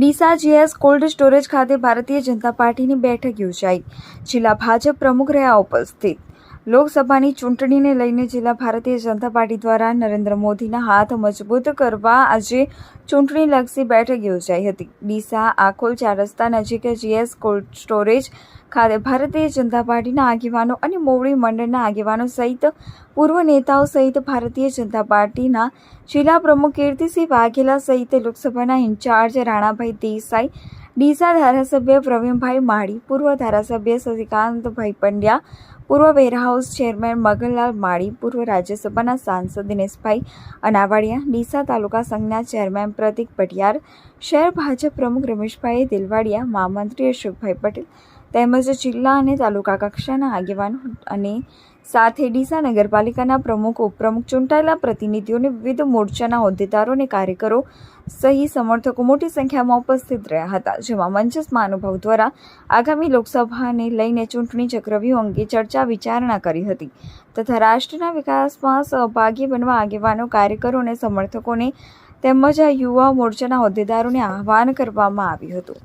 Deesa GS cold storage ખાતે ભારતીય જનતા પાર્ટીની બેઠક યોજાઈ. જિલ્લા ભાજપ પ્રમુખ રહ્યા ઉપસ્થિત. લોકસભાની ચૂંટણીને લઈને જિલ્લા ભારતીય જનતા પાર્ટી દ્વારા નરેન્દ્ર મોદીના હાથ મજબૂત કરવા આજે ચૂંટણીલક્ષી બેઠક યોજાઈ હતી. ડીસા આખોલ ચાર રસ્તા નજીક જીએસ કોલ્ડ સ્ટોરેજ ખાતે ભારતીય જનતા પાર્ટીના આગેવાનો અને મોવડી મંડળના આગેવાનો સહિત પૂર્વ નેતાઓ સહિત ભારતીય જનતા પાર્ટીના જિલ્લા પ્રમુખ કીર્તિસિંહ વાઘેલા સહિત લોકસભાના ઇન્ચાર્જ રાણાભાઈ દેસાઈ, ડીસા ધારાસભ્ય પ્રવીણભાઈ માળી, પૂર્વ ધારાસભ્ય શશિકાંતભાઈ પંડ્યા, પૂર્વ વેરહાઉસ ચેરમેન મગનલાલ માળી, પૂર્વ રાજ્યસભાના સાંસદ દિનેશભાઈ અનાવાડિયા ડીસા તાલુકા સંઘના ચેરમેન પ્રતિક પટિયાર શહેર ભાજપ પ્રમુખ રમેશભાઈ દિલવાડિયા મહામંત્રી અશોકભાઈ પટેલ તેમજ જિલ્લા અને તાલુકા કક્ષાના આગેવાનો અને સાથે ડીસા નગરપાલિકાના પ્રમુખ, ઉપપ્રમુખ ચૂંટાયેલા પ્રતિનિધિઓને વિવિધ મોરચાના હોદ્દેદારો અને કાર્યકરો સહી સમર્થકો મોટી સંખ્યામાં ઉપસ્થિત રહ્યા હતા, જેમાં મંચસ મહાનુભાવ દ્વારા આગામી લોકસભાને લઈને ચૂંટણી ચક્રવ્યૂહ અંગે ચર્ચા વિચારણા કરી હતી તથા રાષ્ટ્રના વિકાસમાં સહભાગી બનવા આગેવાનો, કાર્યકરો અને સમર્થકોને તેમજ આ યુવા મોરચાના હોદ્દેદારોને આહવાન કરવામાં આવ્યું હતું.